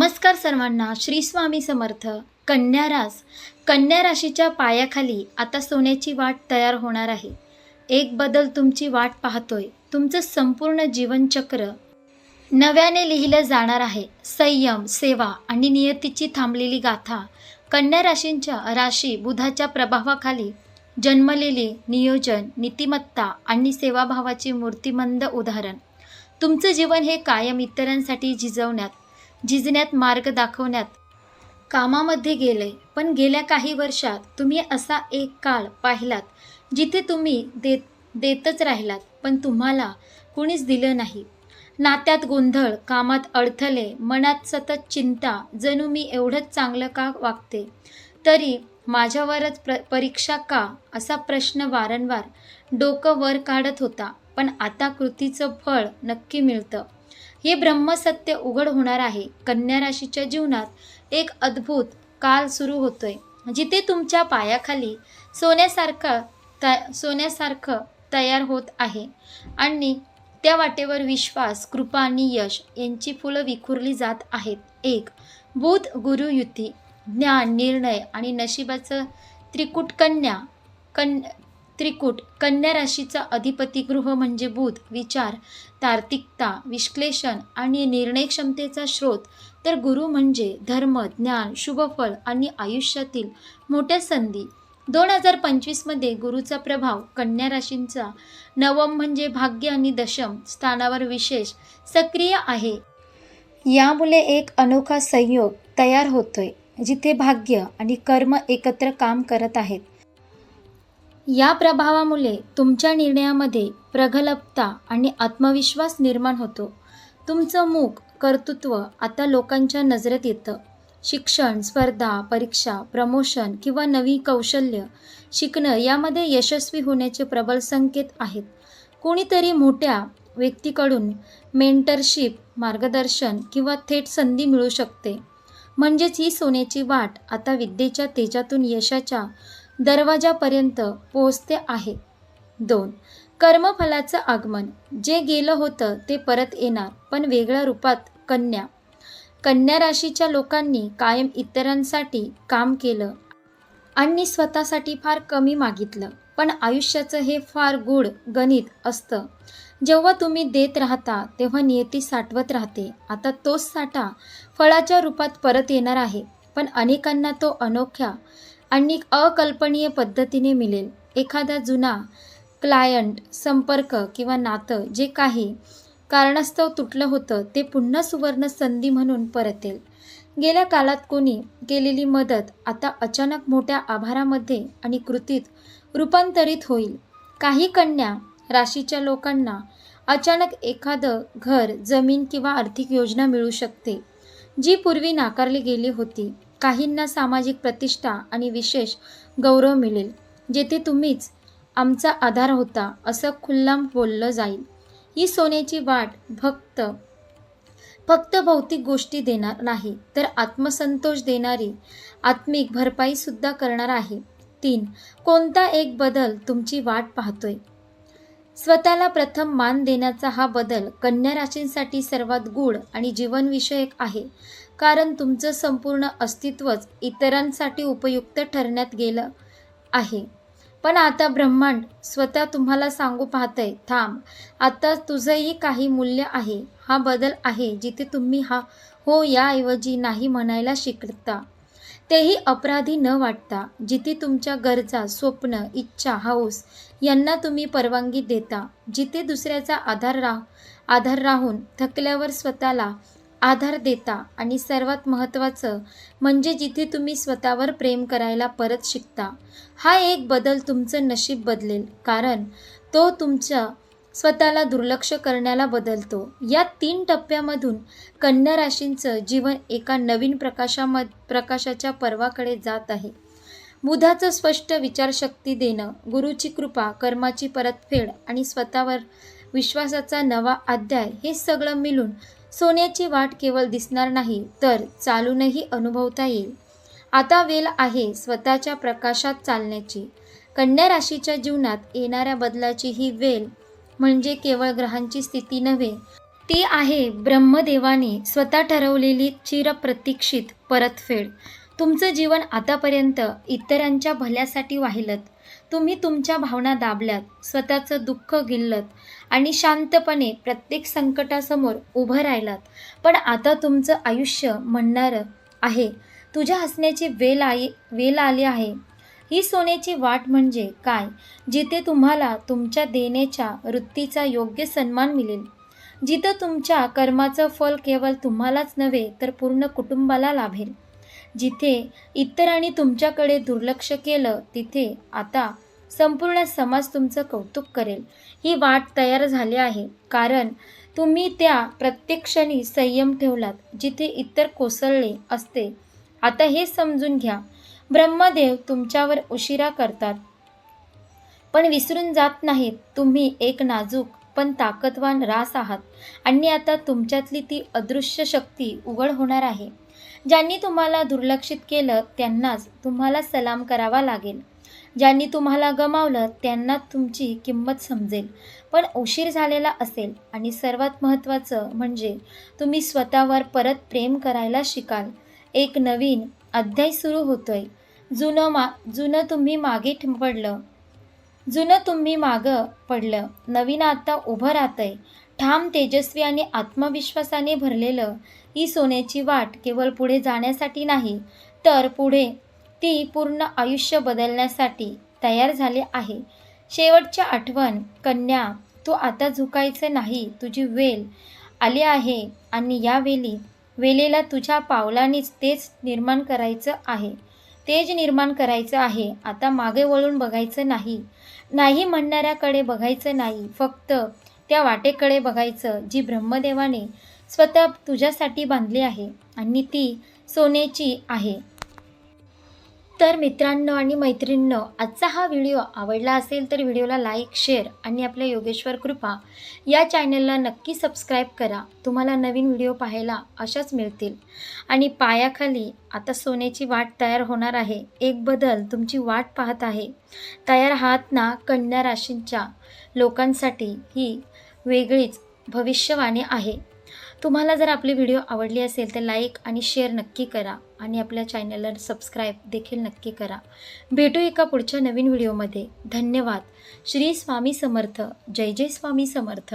नमस्कार सर्वांना श्री स्वामी समर्थ कन्या रास. कन्या राशीच्या पायाखाली आता सोन्याची वाट तयार होणार आहे. एक बदल तुमची वाट पाहतोय. तुमचं संपूर्ण जीवनचक्र नव्याने लिहिलं जाणार आहे. संयम सेवा आणि नियतीची थांबलेली गाथा. कन्या राशींच्या राशी बुधाच्या प्रभावाखाली जन्मलेली नियोजन नीतिमत्ता आणि सेवाभावाची मूर्तिमंद उदाहरण. तुमचं जीवन हे कायम इतरांसाठी झिजवण्यात झिजण्यात मार्ग दाखवण्यात. कामामध्ये गेले पण गेल्या काही वर्षात तुम्ही असा एक काळ पाहिलात जिथे तुम्ही देत देतच राहिलात पण तुम्हाला कुणीच दिलं नाही. नात्यात गोंधळ कामात अडथळे मनात सतत चिंता जणू मी एवढंच चांगलं का वागते? तरी माझ्यावरच प्र परीक्षा का? असा प्रश्न वारंवार डोकं वर काढत होता पण आता कृतीचं फळ नक्की मिळतं. हे ब्रह्मसत्य उघड होणार आहे. कन्या राशीच्या जीवनात एक अद्भुत काल सुरू होतोय. जिथे तुमच्या पायाखाली सोन्यासारखं त सोन्यासारखं तयार होत आहे. आणि त्या वाटेवर विश्वास कृपा आणि यश यांची फुलं विखुरली जात आहेत. एक बुध गुरु युती ज्ञान निर्णय आणि नशिबाचं त्रिकूट कन्या कन त्रिकूट कन्या राशीचा अधिपती गृह म्हणजे बुध विचार तार्किकता विश्लेषण आणि निर्णय क्षमतेचा स्रोत. तर गुरु म्हणजे धर्म ज्ञान शुभफळ आणि आयुष्यातील मोठ्या संधी. दोन हजार पंचवीसमध्ये गुरुचा प्रभाव कन्या राशींचा. नवम म्हणजे भाग्य आणि दशम स्थानावर विशेष सक्रिय आहे. यामुळे एक अनोखा संयोग तयार होतोय जिथे भाग्य आणि कर्म एकत्र काम करत आहेत. या प्रभावामुळे तुमच्या निर्णयामध्ये प्रगल्भता आणि आत्मविश्वास निर्माण होतो. तुमचं मूक कर्तृत्व आता लोकांच्या नजरेत येतं. शिक्षण स्पर्धा परीक्षा प्रमोशन किंवा नवी कौशल्य शिकणं यामध्ये यशस्वी होण्याचे प्रबल संकेत आहेत. कोणीतरी मोठ्या व्यक्तीकडून मेंटरशिप मार्गदर्शन किंवा थेट संधी मिळू शकते. म्हणजेच ही सोन्याची वाट आता विद्येच्या तेजातून यशाच्या दरवाजापर्यंत पोहोचते आहे. दोन कर्मफलाचं आगमन. जे गेलं होतं ते परत येणार पण वेगळ्या रूपात कन्या. कन्या राशीच्या लोकांनी कायम इतरांसाठी काम केलं आणि स्वतःसाठी फार कमी मागितलं. पण आयुष्याचं हे फार गूढ गणित असतं. जेव्हा तुम्ही देत राहता तेव्हा नियती साठवत राहते. आता तोच साठा फळाच्या रूपात परत येणार आहे. पण अनेकांना तो अनोख्या आणि अकल्पनीय पद्धतीने मिळेल एखादा जुना क्लायंट संपर्क किंवा नातं जे काही कारणास्तव तुटलं होतं ते पुन्हा सुवर्ण संधी म्हणून परतेल. गेल्या काळात कोणी केलेली मदत आता अचानक मोठ्या आभारामध्ये आणि कृतीत रूपांतरित होईल. काही कन्या राशीच्या लोकांना अचानक एखादं घर जमीन किंवा आर्थिक योजना मिळू शकते जी पूर्वी नाकारली गेली होती. काहींना सामाजिक प्रतिष्ठा आणि विशेष गौरव मिळेल जेथे तुम्हीच आमचा आधार होता असं खुल्लाम बोललं जाईल. ही सोन्याची वाट भक्त फक्त भौतिक गोष्टी देणार नाही तर आत्मसंतोष देणारी आत्मिक भरपाईसुद्धा करणार आहे. तीन कोणता एक बदल तुमची वाट पाहतोय? स्वतःला प्रथम मान देण्याचा हा बदल कन्या राशींसाठी सर्वात गूढ आणि जीवनविषयक आहे. कारण तुमचं संपूर्ण अस्तित्वच इतरांसाठी उपयुक्त ठरण्यात गेलं आहे. पण आता ब्रह्मांड स्वतः तुम्हाला सांगू पाहतंय थांब. आता तुझंही काही मूल्य आहे. हा बदल आहे जिथे तुम्ही हा हो याऐवजी नाही म्हणायला शिकता. तेही अपराधी न वाटता जिथे तुमच्या गरजा स्वप्न इच्छा हौस यांना तुम्ही परवानगी देता जिथे दुसऱ्याचा आधार राह आधार राहून थकल्यावर स्वतःला आधार देता आणि सर्वात महत्त्वाचं म्हणजे जिथे तुम्ही स्वतःवर प्रेम करायला परत शिकता. हा एक बदल तुमचं नशीब बदलेल कारण तो तुमच्या स्वतःला दुर्लक्ष करण्याला बदलतो. या तीन टप्प्यामधून कन्या राशींचं जीवन एका नवीन प्रकाशाम प्रकाशाच्या पर्वाकडे जात आहे. बुधाचं स्पष्ट विचारशक्ती देणं गुरुची कृपा कर्माची परतफेड आणि स्वतःवर विश्वासाचा नवा अध्याय हे सगळं मिळून सोन्याची वाट केवळ दिसणार नाही तर चालूनही अनुभवता येईल. आता वेल आहे स्वतःच्या प्रकाशात चालण्याची. कन्या राशीच्या जीवनात येणाऱ्या बदलाची ही वेल म्हणजे केवळ ग्रहांची स्थिती नव्हे ती आहे ब्रह्मदेवाने स्वतः ठरवलेली चिरप्रतीक्षित परतफेड. तुमचं जीवन आतापर्यंत इतरांच्या भल्यासाठी वाहिलत. तुम्ही तुमच्या भावना दाबल्यात स्वतःचं दुःख गिल्लत आणि शांतपणे प्रत्येक संकटासमोर उभं राहिलात. पण आता तुमचं आयुष्य म्हणणारं आहे. तुझ्या हसण्याची वेल आई वेल आली आहे. ही सोन्याची वाट म्हणजे काय? जिथे तुम्हाला तुमच्या देण्याच्या वृत्तीचा योग्य सन्मान मिळेल. जिथं तुमच्या कर्माचं फल केवळ तुम्हालाच नव्हे तर पूर्ण कुटुंबाला लाभेल. जिथे इतरांनी तुमच्याकडे दुर्लक्ष केलं तिथे आता संपूर्ण समाज तुमचं कौतुक करेल. ही वाट तयार झाली आहे. कारण तुम्ही त्या प्रत्येक क्षणी संयम ठेवलात जिथे इतर कोसळले असते. आता हे समजून घ्या. ब्रह्मदेव तुमच्यावर उशिरा करतात. पण विसरून जात नाहीत. तुम्ही एक नाजूक पण ताकदवान रास आहात. आणि आता तुमच्यातली ती अदृश्य शक्ती उघड होणार आहे. ज्यांनी तुम्हाला दुर्लक्षित केलं त्यांनाच तुम्हाला सलाम करावा लागेल. ज्यांनी तुम्हाला गमावलं त्यांना तुमची किंमत समजेल. पण उशीर झालेला असेल आणि सर्वात महत्त्वाचं म्हणजे तुम्ही स्वतःवर परत प्रेम करायला शिकाल. एक नवीन अध्याय सुरू होतोय. जुनं मा जुनं तुम्ही मागे पडलं. जुनं तुम्ही मागं पडलं. नवीन आता उभं राहतंय. ठाम तेजस्वी आणि आत्मविश्वासाने भरलेलं ही सोन्याची वाट केवळ पुढे जाण्यासाठी नाही तर पुढे ती पूर्ण आयुष्य बदलण्यासाठी तयार झाले आहे. शेवटच्या आठवण कन्या तू आता झुकायचं नाही तुझी वेल आली आहे आणि या वेली वेलेला तुझ्या पावलानीच तेच निर्माण करायचं आहे. तेज निर्माण करायचं आहे. आता मागे वळून बघायचं नाही. नाही म्हणणाऱ्याकडे बघायचं नाही. फक्त त्या वाटेकडे बघायचं जी ब्रह्मदेवाने स्वतः तुझ्यासाठी बांधली आहे आणि ती सोन्याची आहे. तर मित्रांनो आणि मैत्रिणींनो आजचा हा व्हिडिओ आवडला असेल तर व्हिडिओला लाईक शेअर आणि आपल्या योगेश्वर कृपा या चॅनलला नक्की सबस्क्राईब करा. तुम्हाला नवीन व्हिडिओ पाहायला अशाच मिळतील. आणि पायाखाली आता सोन्याची वाट तयार होणार आहे. एक बदल तुमची वाट पाहत आहे. तयार आहात ना कन्या राशींच्या लोकांसाठी ही वेगळीच भविष्यवाणी आहे. तुम्हाला जर आपली व्हिडिओ आवडली असेल तर लाईक आणि शेअर नक्की करा आणि आपल्या चॅनलला सबस्क्राईब देखील नक्की करा. भेटू एका पुढच्या नवीन व्हिडिओमध्ये. धन्यवाद. श्री स्वामी समर्थ. जय जय स्वामी समर्थ.